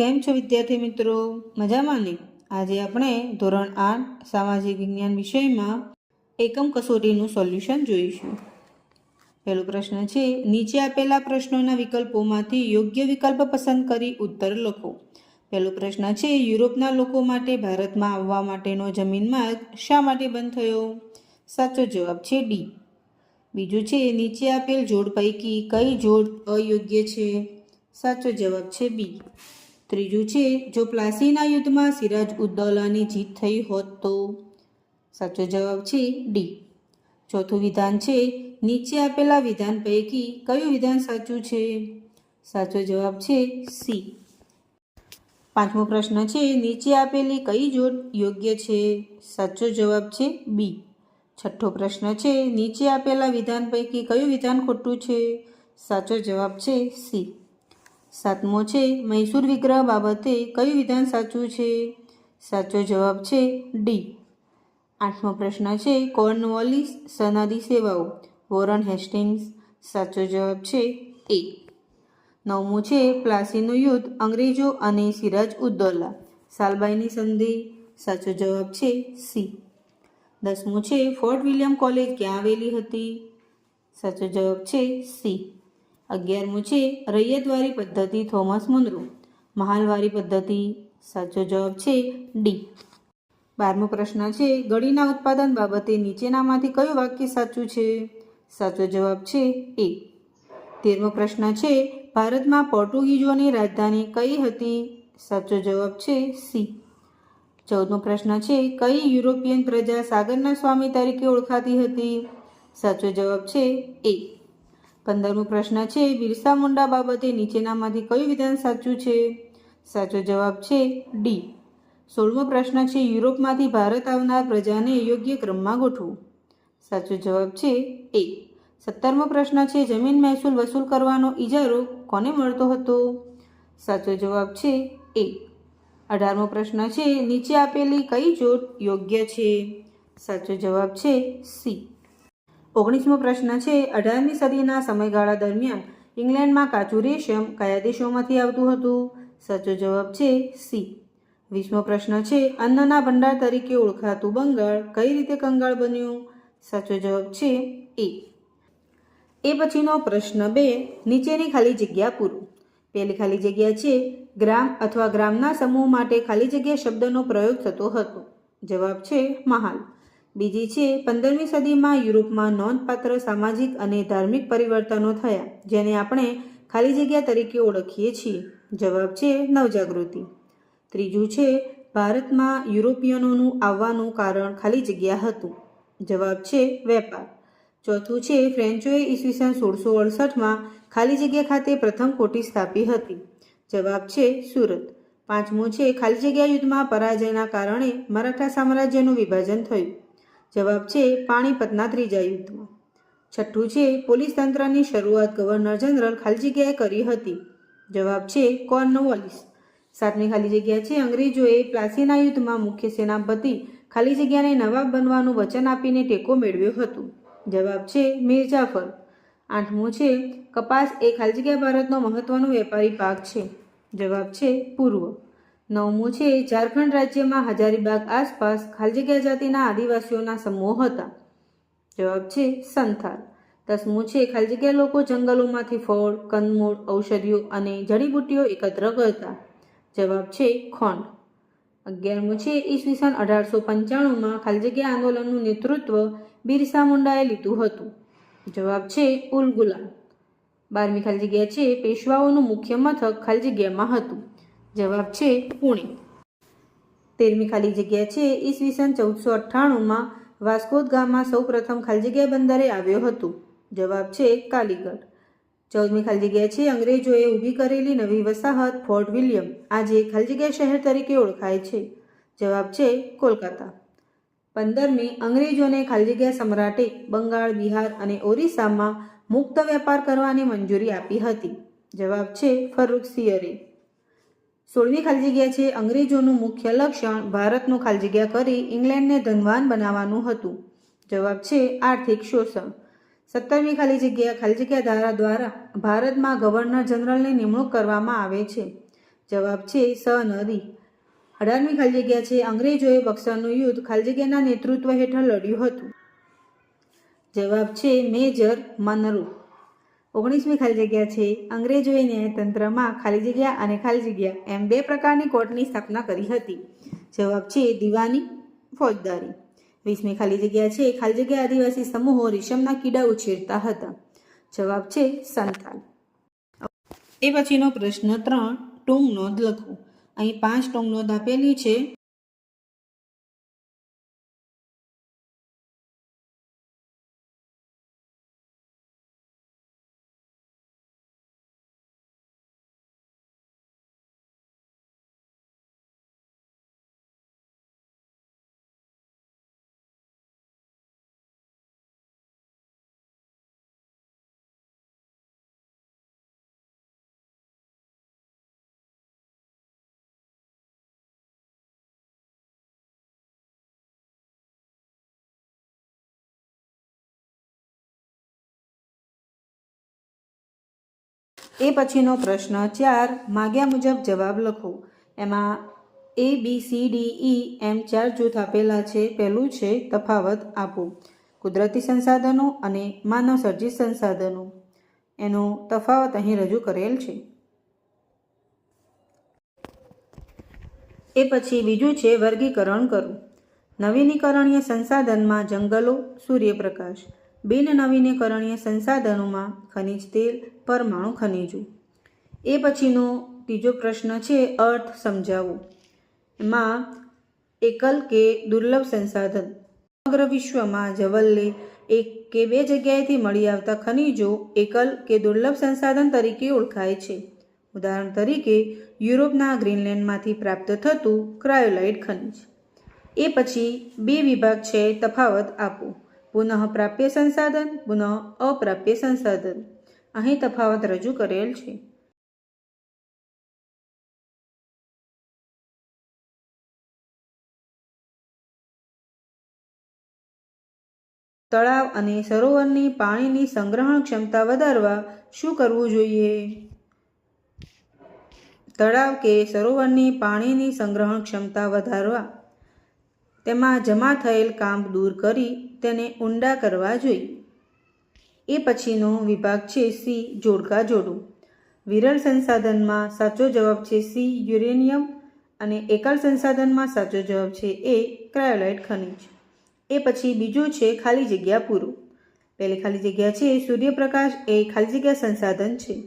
કેમ છો વિદ્યાર્થી મિત્રો? મજામાં ને? આજે આપણે ધોરણ આઠ સામાજિક વિજ્ઞાન વિષયમાં એકમ કસોટીનું સોલ્યુશન જોઈશું. પહેલો પ્રશ્ન છે, નીચે આપેલા પ્રશ્નોના વિકલ્પોમાંથી યોગ્ય વિકલ્પ પસંદ કરી ઉત્તર લખો. પહેલો પ્રશ્ન છે, યુરોપના લોકો માટે ભારતમાં આવવા માટેનો જમીન માર્ગ શા માટે બંધ થયો? સાચો જવાબ છે ડી. બીજું છે, નીચે આપેલ જોડ પૈકી કઈ જોડ અયોગ્ય છે? સાચો જવાબ છે બી. ત્રીજું છે, જો પ્લાસીના યુદ્ધમાં સિરાજ ઉદ્દૌલાની જીત થઈ હોત તો? સાચો જવાબ છે ડી. ચોથું વિધાન છે, નીચે આપેલા વિધાન પૈકી કયું વિધાન સાચું છે? સાચો જવાબ છે સી. પાંચમો પ્રશ્ન છે, નીચે આપેલી કઈ જોડ યોગ્ય છે? સાચો જવાબ છે બી. છઠ્ઠો પ્રશ્ન છે, નીચે આપેલા વિધાન પૈકી કયું વિધાન ખોટું છે? સાચો જવાબ છે સી. સાતમો છે, મૈસૂર વિગ્રહ બાબતે કયું વિધાન સાચું છે? સાચો જવાબ છે, ડી. આઠમો પ્રશ્ન છે, કોર્નવોલિસ સનદી સેવાઓ, વોરન હેસ્ટિંગ્સ. સાચો જવાબ છે, એ. નવમું છે, પ્લાસીનું યુદ્ધ અંગ્રેજો અને સિરાજ ઉદ્દૌલા. સાલબાઈની સંધિ. સાચો જવાબ છે, સી. દસમું છે, ફોર્ટ વિલિયમ કોલેજ ક્યાં આવેલી હતી? સાચો જવાબ છે, સી. અગિયારમું છે રૈયતવારી પદ્ધતિ થોમસ મુનરો. મહાલવારી પદ્ધતિ, સાચો જવાબ છે ડી. બારમો પ્રશ્ન છે, ગળીના ઉત્પાદન બાબતે નીચેનામાંથી કયું વાક્ય સાચું છે? સાચો જવાબ છે એ. તેરમો પ્રશ્ન છે, ભારતમાં પોર્ટુગીઝોની રાજધાની કઈ હતી? સાચો જવાબ છે સી. ચૌદમો પ્રશ્ન છે, કઈ યુરોપિયન પ્રજા સાગરના સ્વામી તરીકે ઓળખાતી હતી? સાચો જવાબ છે એ. પંદરમો પ્રશ્ન છે, બિરસા મુંડા બાબતે નીચેનામાંથી કયું વિધાન સાચું છે? સાચો જવાબ છે ડી સોળમો પ્રશ્ન છે, યુરોપમાંથી ભારત આવનાર પ્રજાને યોગ્ય ક્રમમાં ગોઠવું. સાચો જવાબ છે એ સત્તરમો પ્રશ્ન છે, જમીન મહેસૂલ વસૂલ કરવાનો ઇજારો કોને મળતો હતો? સાચો જવાબ છે એ અઢારમો પ્રશ્ન છે, નીચે આપેલી કઈ જોડ યોગ્ય છે? સાચો જવાબ છે સી ઓગણીસમો પ્રશ્ન છે, અઢારમી સદીના સમયગાળા દરમિયાન ઇંગ્લેન્ડમાં કાચું રેશમ કયા દેશોમાંથી આવતું હતું? સાચો જવાબ છે, સી. વીસમો પ્રશ્ન છે, અન્નના ભંડાર તરીકે ઓળખાતું બંગાળ કઈ રીતે કંગાળ બન્યું? સાચો જવાબ છે, એ. એ પછીનો પ્રશ્ન બે, નીચેની ખાલી જગ્યા પૂરું. પહેલી ખાલી જગ્યા છે, ગ્રામ અથવા ગ્રામના સમૂહ માટે ખાલી જગ્યા શબ્દનો પ્રયોગ થતો હતો. જવાબ છે, મહાલ. બીજી છે, પંદરમી સદીમાં યુરોપમાં નોંધપાત્ર સામાજિક અને ધાર્મિક પરિવર્તનો થયા, જેને આપણે ખાલી જગ્યા તરીકે ઓળખીએ છીએ. જવાબ છે, નવજાગૃતિ. ત્રીજું છે, ભારતમાં યુરોપિયનોનું આવવાનું કારણ ખાલી જગ્યા હતું. જવાબ છે, વેપાર. ચોથું છે, ફ્રેન્ચોએ ઈસવીસન સોળસો અડસઠમાં ખાલી જગ્યા ખાતે પ્રથમ કોટી સ્થાપી હતી. જવાબ છે, સુરત. પાંચમું છે, ખાલી જગ્યા યુદ્ધમાં પરાજયના કારણે મરાઠા સામ્રાજ્યનું વિભાજન થયું. જવાબ છે, પાણીપતના ત્રીજા યુદ્ધમાં છઠ્ઠું છે, પોલીસ તંત્રની શરૂઆત ગવર્નર જનરલ ખાલી જગ્યાએ કરી હતી. જવાબ છે, કોર્નવોલિસ. સાતમી ખાલી જગ્યા છે, અંગ્રેજોએ પ્લાસીના યુદ્ધમાં મુખ્ય સેનાપતિ ખાલી જગ્યાને નવાબ બનવાનું વચન આપીને ટેકો મેળવ્યો હતો. જવાબ છે મીર જાફર આઠમું છે, કપાસ એ ખાલી જગ્યા ભારતનો મહત્વનો વેપારી પાક છે. જવાબ છે, પૂર્વ. નવમું છે, ઝારખંડ રાજ્યમાં હજારીબાગ આસપાસ ખાલી જગ્યા જાતિના આદિવાસીઓના સમૂહ હતા. જવાબ છે સંથાલ દસમું છે, ખાલી જગ્યા લોકો જંગલોમાંથી ફળ કંદમૂળ ઔષધિઓ અને જડીબુટ્ટીઓ એકત્ર કરતા. જવાબ છે, ખોંડ. અગિયારમું છે ઈસવીસન અઢારસો પંચાણુંમાં ખાલી જગ્યા આંદોલનનું નેતૃત્વ બિરસા મુંડાએ લીધું હતું. જવાબ છે, ઉલ ગુલામ. બારમી ખાલી જગ્યા છે, પેશવાઓનું મુખ્ય મથક ખાલી જગ્યામાં હતું. જવાબ છે પુણે. તેરમી ખાલી જગ્યા છે. ઈસવીસન ચૌદસો અઠ્ઠાણુંમાં વાસ્કોદ ગામમાં સૌ પ્રથમ ખાલી બંદરે આવ્યો હતો. જવાબ છે કાલીગઢ. ચૌદમી ખાલી જગ્યા છે. અંગ્રેજોએ ઊભી કરેલી નવી વસાહત ફોર્ટ વિલિયમ આજે ખાલી જગ્યા શહેર તરીકે ઓળખાય છે. જવાબ છે કોલકાતા. પંદરમી, અંગ્રેજોને ખાલી જગ્યા સમ્રાટે બંગાળ, બિહાર અને ઓરિસ્સામાં મુક્ત વેપાર કરવાની મંજૂરી આપી હતી. જવાબ છે ફરૂખ સિયરે. સોળમી ખાલી જગ્યા છે. અંગ્રેજોનું મુખ્ય લક્ષણ ભારતનું ખાલી જગ્યા કરી ઇંગ્લેન્ડને ધનવાન બનાવવાનું હતું. જવાબ છે આર્થિક શોષણ. સત્તરમી ખાલી જગ્યા ખાલી જગ્યા ધારા દ્વારા ભારતમાં ગવર્નર જનરલની નિમણૂક કરવામાં આવે છે. જવાબ છે સ નદી અઢારમી ખાલી જગ્યા છે. અંગ્રેજોએ બક્સરનું યુદ્ધ ખાલી જગ્યાના નેતૃત્વ હેઠળ લડ્યું હતું. જવાબ છે મેજર મનરુ. ઓગણીસમી ખાલી જગ્યા છે. અંગ્રેજોએ ન્યાયતંત્રમાં ખાલી જગ્યા અને ખાલી જગ્યા એમ બે પ્રકારની કોર્ટની સ્થાપના કરી હતી. જવાબ છે દિવાની ફોજદારી. વીસમી ખાલી જગ્યા છે. ખાલી જગ્યા આદિવાસી સમૂહો રેશમના કીડા ઉછેરતા હતા. જવાબ છે સંતાલ એ પછીનો પ્રશ્ન ત્રણ ટૂંક નોંધ લખો. અહીં પાંચ ટૂંક નોંધ આપેલી છે. એ પછીનો પ્રશ્ન ચાર, માગ્યા મુજબ જવાબ લખો. એમાં એ બી સી ડી ઈ એમ ચાર જૂથ આપેલા છે. પહેલું છે તફાવત આપો. કુદરતી સંસાધનો અને માનવ સર્જિત સંસાધનો. એનો તફાવત અહીં રજૂ કરેલ છે. એ પછી બીજું છે વર્ગીકરણ કરવું નવીનીકરણીય સંસાધનમાં જંગલો, સૂર્યપ્રકાશ. બિન નવીનીકરણીય સંસાધનોમાં ખનિજ તેલ, પરમાણુ ખનિજો. એ પછીનો ત્રીજો પ્રશ્ન છે અર્થ સમજાવો. એમાં એકલ કે દુર્લભ સંસાધન. સમગ્ર વિશ્વમાં જવલ્લે એક કે બે જગ્યાએથી મળી આવતા ખનિજો એકલ કે દુર્લભ સંસાધન તરીકે ઓળખાય છે. ઉદાહરણ તરીકે, યુરોપના ગ્રીનલેન્ડમાંથી પ્રાપ્ત થતું ક્રાયોલાઇટ ખનિજ. એ પછી બે વિભાગ છે, તફાવત આપો. પુનઃ પ્રાપ્ય સંસાધન, પુનઃ અપ્રાપ્ય સંસાધન. અહીં તફાવત રજૂ કરેલ છે. તળાવ અને સરોવરની પાણીની સંગ્રહણ ક્ષમતા વધારવા શું કરવું જોઈએ? તળાવ કે સરોવરની પાણીની સંગ્રહણ ક્ષમતા વધારવા? તેમાં જમા થયેલ કામ દૂર કરી તેને ઊંડા કરવા જોઈએ એ પછીનો વિભાગ છે સી, જોડકા જોડું. વિરલ સંસાધનમાં સાચો જવાબ છે સી, યુરેનિયમ અને એકલ સંસાધનમાં સાચો જવાબ છે એ, ક્રાયોલાઇટ ખનિજ. એ પછી બીજું છે ખાલી જગ્યા પૂરું. પહેલી ખાલી જગ્યા છે સૂર્યપ્રકાશ, એ ખાલી જગ્યા સંસાધન છે.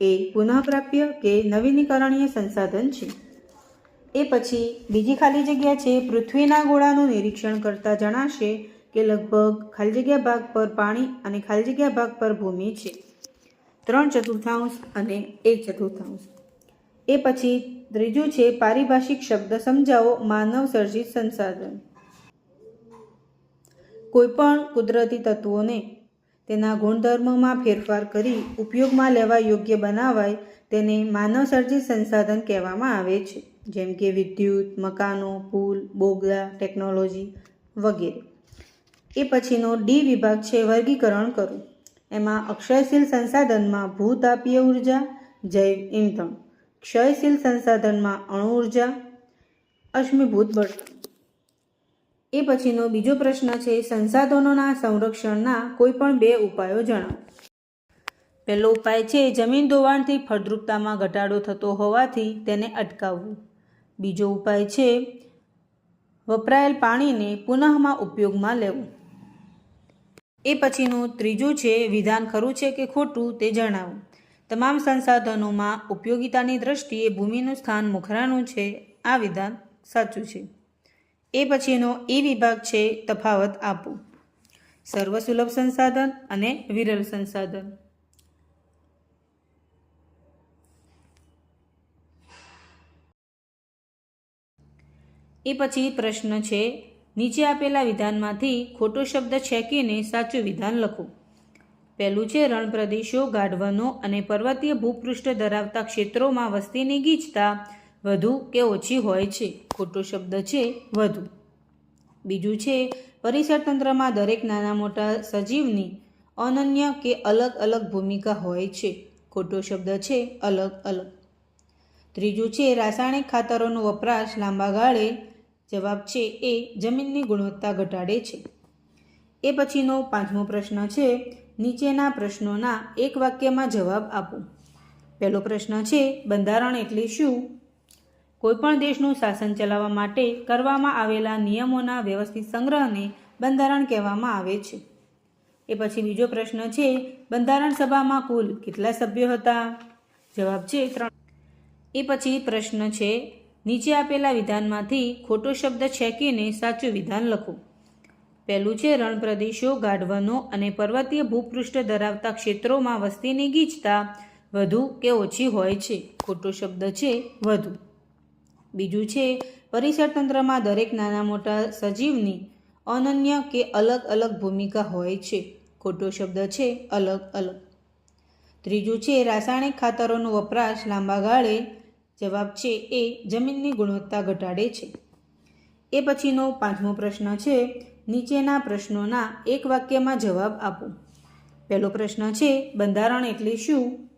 એ પુનઃપ્રાપ્ય કે નવીનીકરણીય સંસાધન છે. એ પછી બીજી ખાલી જગ્યા છે પૃથ્વીના ગોળાનું નિરીક્ષણ કરતાં જણાશે કે લગભગ ખાલી જગ્યા ભાગ પર પાણી અને ખાલી જગ્યા ભાગ પર ભૂમિ છે. ત્રણ ચતુર્થાંશ અને એક ચતુર્થાંશ. એ પછી ત્રીજું છે પારિભાષિક શબ્દ સમજાવો માનવ સર્જિત સંસાધન. કોઈપણ કુદરતી તત્વોને તેના ગુણધર્મમાં ફેરફાર કરી ઉપયોગમાં લેવા યોગ્ય બનાવાય તેને માનવ સર્જિત સંસાધન કહેવામાં આવે છે. જેમ કે વિદ્યુત, મકાનો, પુલ, બોગદા, ટેકનોલોજી વગેરે. એ પછીનો ડી વિભાગ છે વર્ગીકરણ કરવું એમાં અક્ષયશીલ સંસાધનમાં ભૂતાપીય ઊર્જા, જૈવ ઇંધણ. ક્ષયશીલ સંસાધનમાં અણુ ઊર્જા, અશ્મિભૂત બળતણ. એ પછીનો બીજો પ્રશ્ન છે સંસાધનોના સંરક્ષણના કોઈપણ બે ઉપાયો જણાવો. પહેલો ઉપાય છે જમીન ધોવાણથી ફળદ્રુપતામાં ઘટાડો થતો હોવાથી તેને અટકાવવું. બીજો ઉપાય છે, વપરાયેલ પાણીને પુનઃમાં ઉપયોગમાં લેવું. એ પછીનું ત્રીજું છે, વિધાન ખરું છે કે ખોટું તે જણાવો. તમામ સંસાધનોમાં ઉપયોગિતાની દ્રષ્ટિએ ભૂમિનું સ્થાન મુખરાનું છે, આ વિધાન સાચું છે. એ પછીનો એ વિભાગ છે, તફાવત આપો સર્વસુલભ સંસાધન અને વિરલ સંસાધન. એ પછી પ્રશ્ન છે, નીચે આપેલા વિધાનમાંથી ખોટો શબ્દ છેકીને સાચું વિધાન લખો. પહેલું છે, રણપ્રદેશો ગાઢવનો અને પર્વતીય ભૂપૃષ્ઠ ધરાવતા ક્ષેત્રોમાં વસ્તીની ગીચતા વધુ કે ઓછી હોય છે. ખોટો શબ્દ છે, વધુ. બીજું છે, પરિસર તંત્રમાં દરેક નાના મોટા સજીવની અનન્ય કે અલગ અલગ ભૂમિકા હોય છે. ખોટો શબ્દ છે, અલગ અલગ. ત્રીજું છે, રાસાયણિક ખાતરોનો વપરાશ લાંબા ગાળે જવાબ છે એ જમીનની ગુણવત્તા ઘટાડે છે. એ પછીનો પાંચમો પ્રશ્ન છે, નીચેના પ્રશ્નોના એક વાક્યમાં જવાબ આપો. પહેલો પ્રશ્ન છે, બંધારણ એટલે શું? કોઈપણ દેશનું શાસન ચલાવવા માટે કરવામાં આવેલા નિયમોના વ્યવસ્થિત સંગ્રહને બંધારણ કહેવામાં આવે છે. એ પછી બીજો પ્રશ્ન છે, બંધારણ સભામાં કુલ કેટલા સભ્યો હતા? જવાબ છે ત્રણ. એ પછી પ્રશ્ન છે નીચે આપેલા વિધાનમાંથી ખોટો શબ્દ છેકીને સાચું વિધાન લખો. પહેલું છે, રણપ્રદેશો ગાઢવાનો અને પર્વતીય ભૂપૃષ્ઠ ધરાવતા ક્ષેત્રોમાં વસ્તીની ગીચતા વધુ કે ઓછી હોય છે. ખોટો શબ્દ છે, વધુ. બીજું છે, પરિસર તંત્રમાં દરેક નાના મોટા સજીવની અનન્ય કે અલગ અલગ ભૂમિકા હોય છે. ખોટો શબ્દ છે, અલગ અલગ. ત્રીજું છે, રાસાયણિક ખાતરોનો વપરાશ લાંબા ગાળે જવાબ છે એ જમીનની ગુણવત્તા ઘટાડે છે. એ પછીનો પાંચમો પ્રશ્ન છે, નીચેના પ્રશ્નોના એક વાક્યમાં જવાબ આપો. પહેલો પ્રશ્ન છે, બંધારણ એટલે શું?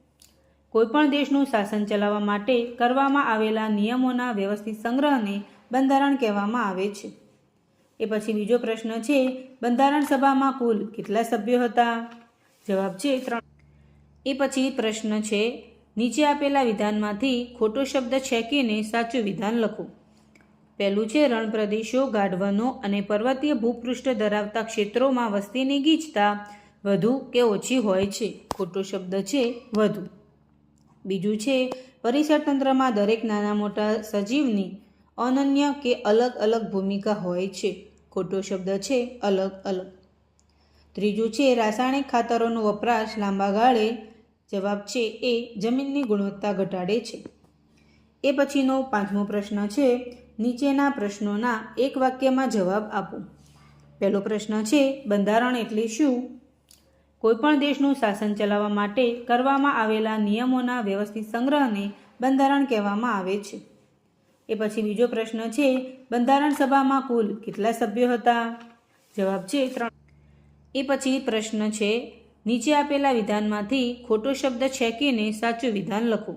કોઈપણ દેશનું શાસન ચલાવવા માટે કરવામાં આવેલા નિયમોના વ્યવસ્થિત સંગ્રહને બંધારણ કહેવામાં આવે છે. એ પછી બીજો પ્રશ્ન છે, બંધારણ સભામાં કુલ કેટલા સભ્યો હતા? જવાબ છે ત્રણ. એ પછી પ્રશ્ન છે નીચે આપેલા વિધાનમાંથી ખોટો શબ્દ છેકીને સાચું વિધાન લખો. પહેલું છે, રણપ્રદેશો, ગાઢવનો અને પર્વતીય ભૂપૃષ્ઠ ધરાવતા ક્ષેત્રોમાં વસ્તીની ગીચતા વધુ કે ઓછી હોય છે. ખોટો શબ્દ છે, વધુ. બીજું છે, પરિસર તંત્રમાં દરેક નાના મોટા સજીવની અનન્ય કે અલગ અલગ ભૂમિકા હોય છે. ખોટો શબ્દ છે, અલગ અલગ. ત્રીજું છે, રાસાયણિક ખાતરોનો વપરાશ લાંબા ગાળે જવાબ છે એ જમીનની ગુણવત્તા ઘટાડે છે. એ પછીનો પાંચમો પ્રશ્ન છે, નીચેના પ્રશ્નોના એક વાક્યમાં જવાબ આપો. પહેલો પ્રશ્ન છે, બંધારણ એટલે શું? કોઈપણ દેશનું શાસન ચલાવવા માટે કરવામાં આવેલા નિયમોના વ્યવસ્થિત સંગ્રહને બંધારણ કહેવામાં આવે છે. એ પછી બીજો પ્રશ્ન છે, બંધારણ સભામાં કુલ કેટલા સભ્યો હતા? જવાબ છે ત્રણ. એ પછી પ્રશ્ન છે નીચે આપેલા વિધાનમાંથી ખોટો શબ્દ છેકીને સાચું વિધાન લખો.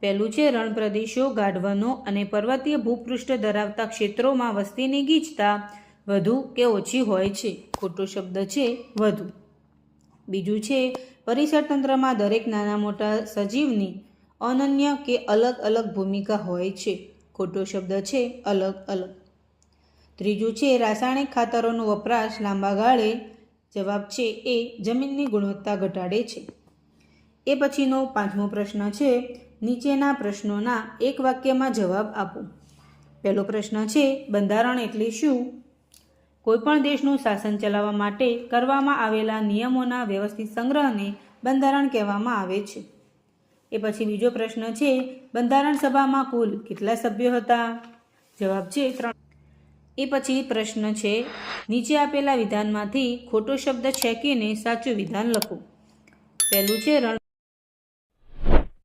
પહેલું છે, રણપ્રદેશો ગાઢવાનો અને પર્વતીય ભૂપૃષ્ઠ ધરાવતા ક્ષેત્રોમાં વસ્તીની ગીચતા વધુ કે ઓછી હોય છે. ખોટો શબ્દ છે, વધુ. બીજું છે, પરિસર તંત્રમાં દરેક નાના મોટા સજીવની અનન્ય કે અલગ અલગ ભૂમિકા હોય છે. ખોટો શબ્દ છે, અલગ અલગ. ત્રીજું છે, રાસાયણિક ખાતરોનો વપરાશ લાંબા ગાળે જવાબ છે એ જમીનની ગુણવત્તા ઘટાડે છે. એ પછીનો પાંચમો પ્રશ્ન છે, નીચેના પ્રશ્નોના એક વાક્યમાં જવાબ આપો. પહેલો પ્રશ્ન છે, બંધારણ એટલે શું? કોઈપણ દેશનું શાસન ચલાવવા માટે કરવામાં આવેલા નિયમોના વ્યવસ્થિત સંગ્રહને બંધારણ કહેવામાં આવે છે. એ પછી બીજો પ્રશ્ન છે, બંધારણ સભામાં કુલ કેટલા સભ્યો હતા? જવાબ છે ત્રણ એ પછી પ્રશ્ન છે, નીચે આપેલા વિધાનમાંથી ખોટો શબ્દ છેકીને સાચું વિધાન લખો. પહેલું છે રણ